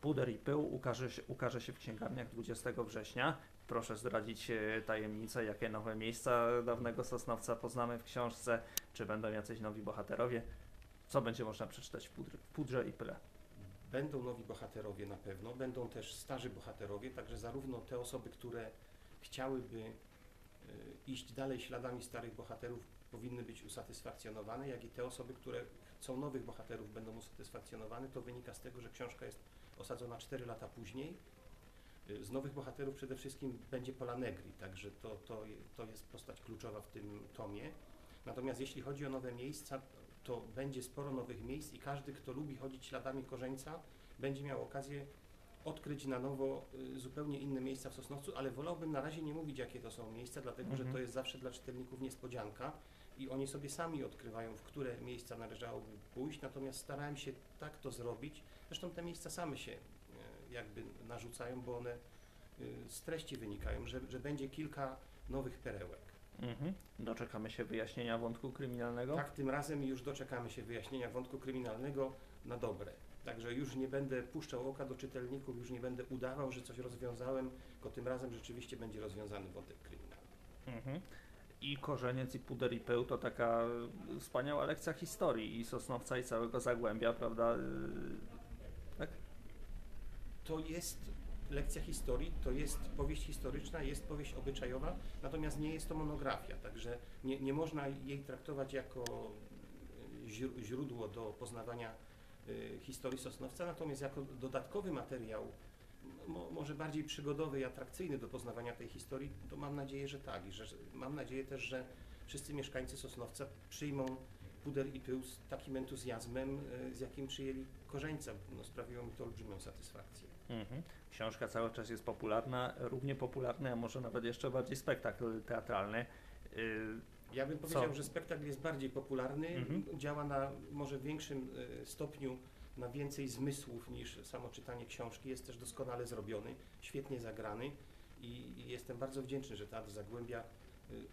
Puder i pył ukaże się, ukaże się w księgarniach 20 września. Proszę zdradzić e, tajemnicę, jakie nowe miejsca dawnego Sosnowca poznamy w książce, czy będą jacyś nowi bohaterowie. Co będzie można przeczytać w, pudrze, w pudrze i pyle? Będą nowi bohaterowie na pewno, będą też starzy bohaterowie, także zarówno te osoby, które chciałyby y, iść dalej śladami starych bohaterów, powinny być usatysfakcjonowane, jak i te osoby, które chcą nowych bohaterów, będą usatysfakcjonowane. To wynika z tego, że książka jest osadzona 4 lata później. Y, Z nowych bohaterów przede wszystkim będzie Pola Negri, także to, to, to jest postać kluczowa w tym tomie. Natomiast jeśli chodzi o nowe miejsca, to będzie sporo nowych miejsc i każdy, kto lubi chodzić śladami Korzeńca, będzie miał okazję odkryć na nowo y, zupełnie inne miejsca w Sosnowcu, ale wolałbym na razie nie mówić, jakie to są miejsca, dlatego że Mhm. to jest zawsze dla czytelników niespodzianka i oni sobie sami odkrywają, w które miejsca należałoby pójść, natomiast starałem się tak to zrobić. Zresztą te miejsca same się y, jakby narzucają, bo one y, z treści wynikają, że, że będzie kilka nowych perełek. Mhm. Doczekamy się wyjaśnienia wątku kryminalnego. Tak, tym razem już doczekamy się wyjaśnienia wątku kryminalnego na dobre. Także już nie będę puszczał oka do czytelników, już nie będę udawał, że coś rozwiązałem, tylko tym razem rzeczywiście będzie rozwiązany wątek kryminalny. Mhm. I korzeniec, i puder, i pył to taka y, wspaniała lekcja historii i Sosnowca, i całego Zagłębia, prawda? Y, Tak? To jest lekcja historii, to jest powieść historyczna, jest powieść obyczajowa, natomiast nie jest to monografia, także nie, nie można jej traktować jako źró- źródło do poznawania historii Sosnowca, natomiast jako dodatkowy materiał, mo, może bardziej przygodowy i atrakcyjny do poznawania tej historii, to mam nadzieję, że tak. I że, mam nadzieję też, że wszyscy mieszkańcy Sosnowca przyjmą puder i pył z takim entuzjazmem, y, z jakim przyjęli korzeńca. No, sprawiło mi to olbrzymią satysfakcję. Mhm. Książka cały czas jest popularna, równie popularny, a może nawet jeszcze bardziej spektakl teatralny. Y, Ja bym Co? powiedział, że spektakl jest bardziej popularny, Mhm. działa na może większym y, stopniu na więcej zmysłów niż samo czytanie książki. Jest też doskonale zrobiony, świetnie zagrany i, i jestem bardzo wdzięczny, że Teatr Zagłębia y,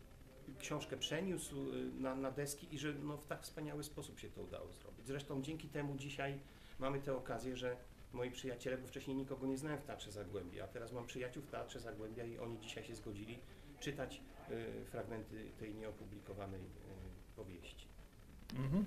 książkę przeniósł y, na, na deski i że no, w tak wspaniały sposób się to udało zrobić. Zresztą dzięki temu dzisiaj mamy tę okazję, że moi przyjaciele, bo wcześniej nikogo nie znałem w Teatrze Zagłębia, a teraz mam przyjaciół w Teatrze Zagłębia i oni dzisiaj się zgodzili czytać y, fragmenty tej nieopublikowanej y, powieści. mhm.